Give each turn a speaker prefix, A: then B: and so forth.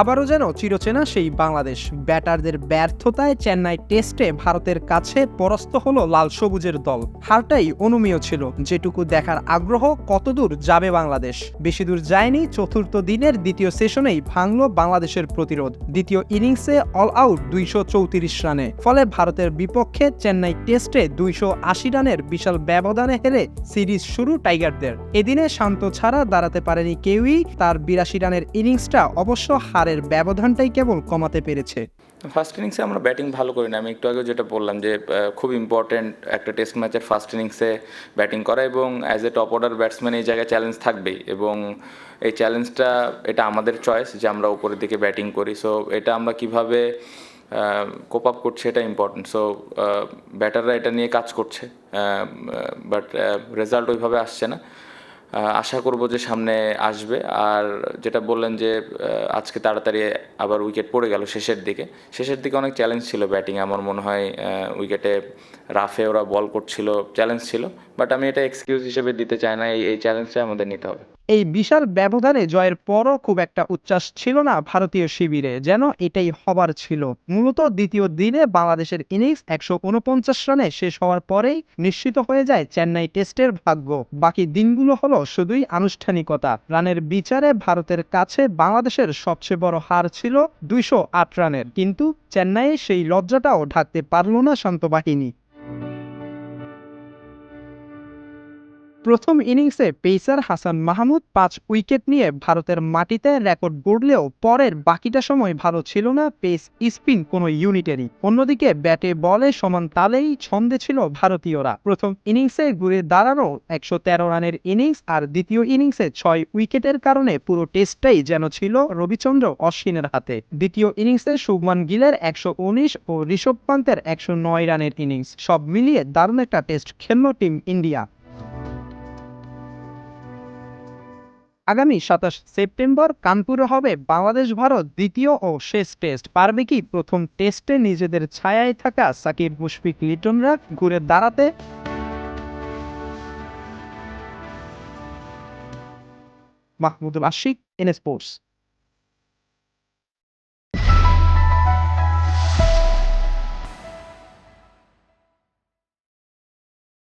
A: আবারও যেন চিরচেনা সেই বাংলাদেশ। ব্যাটারদের ব্যর্থতায় চেন্নাই টেস্টে ভারতের কাছে পরাস্ত হলো লাল সবুজের দল। হারটাই অনুমীয় ছিল। যেটুকু দেখার আগ্রহ, কতদূর যাবে বাংলাদেশ? বেশি দূর যায়নি চতুর্থ দিনের দ্বিতীয় সেশনেই ভাঙল বাংলাদেশের প্রতিরোধ। দ্বিতীয় ইনিংসে অল আউট দুইশো চৌত্রিশ রানে। ফলে ভারতের বিপক্ষে চেন্নাই টেস্টে দুইশো আশি রানের বিশাল ব্যবধানে হেরে সিরিজ শুরু টাইগারদের। এদিনে শান্ত ছাড়া দাঁড়াতে পারেনি কেউই। তার বিরাশি রানের ইনিংসটা অবশ্য হারের ব্যবধানটাই কেবল কমাতে পেরেছে।
B: ফার্স্ট ইনিংসে আমরা ব্যাটিং ভালো করি না। আমি একটু আগে যেটা বললাম যে খুব ইম্পর্টেন্ট একটা টেস্ট ম্যাচের ফার্স্ট ইনিংসে ব্যাটিং করা এবং as a top order batsman এই জায়গায় চ্যালেঞ্জ থাকবেই এবং এই চ্যালেঞ্জটা এটা আমাদের চয়েস যে আমরা উপরের দিকে ব্যাটিং করি। সো এটা আমরা কীভাবে কোপ আপ করছি এটা ইম্পর্টেন্ট সো ব্যাটাররা এটা নিয়ে কাজ করছে। বাট রেজাল্ট ওইভাবে আসছে না। আশা করব যে সামনে আসবে। আর যেটা বললেন যে আজকে তাড়াতাড়ি আবার উইকেট পড়ে গেল শেষের দিকে। শেষের দিকে অনেক চ্যালেঞ্জ ছিল ব্যাটিং আমার মনে হয় উইকেটে রাফে ওরা বল করছিল চ্যালেঞ্জ ছিল। বাট আমি এটা এক্সকিউজ হিসেবে দিতে চাই না, এই চ্যালেঞ্জটা আমাদের নিতে হবে।
A: এই বিশাল ব্যবধানে জয়ের পরও খুব একটা উচ্ছ্বাস ছিল না ভারতীয় শিবিরে, যেন এটাই হবার ছিল। মূলত দ্বিতীয় দিনে বাংলাদেশের ইনিংস একশো উনপঞ্চাশ রানে শেষ হওয়ার পরেই নিশ্চিত হয়ে যায় চেন্নাই টেস্টের ভাগ্য। বাকি দিনগুলো হলো শুধুই আনুষ্ঠানিকতা। রানের বিচারে ভারতের কাছে বাংলাদেশের সবচেয়ে বড় হার ছিল দুইশো আট রানের। কিন্তু চেন্নাইয়ে সেই লজ্জাটাও ঢাকতে পারল না শান্ত বাহিনী। প্রথম ইনিংসে পেসার হাসান মাহমুদ পাঁচ উইকেট নিয়ে ভারতের মাটিতে রেকর্ড গড়লেও পরের বাকিটা সময় ভালো ছিল না পেস স্পিন কোনো ইউনিটেরই। অন্যদিকে ব্যাটে বলে সমান তালেই ছন্দে ছিল ভারতীয়রা। প্রথম ইনিংসে ঘুরে দাঁড়ানো একশো তেরো রানের ইনিংস আর দ্বিতীয় ইনিংসে ছয় উইকেটের কারণে পুরো টেস্টটাই যেন ছিল রবিচন্দ্র অশ্বিনের হাতে। দ্বিতীয় ইনিংসে শুভমান গিলের একশো উনিশ ও ঋষভ পান্তের একশো নয় রানের ইনিংস। সব মিলিয়ে দারুণ একটা টেস্ট খেলল টিম ইন্ডিয়া। আগামী সাতাশ সেপ্টেম্বর কানপুরে হবে বাংলাদেশ, ভারত দ্বিতীয় ও শেষ টেস্ট। পারবে কি প্রথম টেস্টে নিজেদের ছায়ায় থাকা সাকিব, মুশফিক, লিটনরা ঘুরে দাঁড়াতে? Mahmudul Ashiq N sports.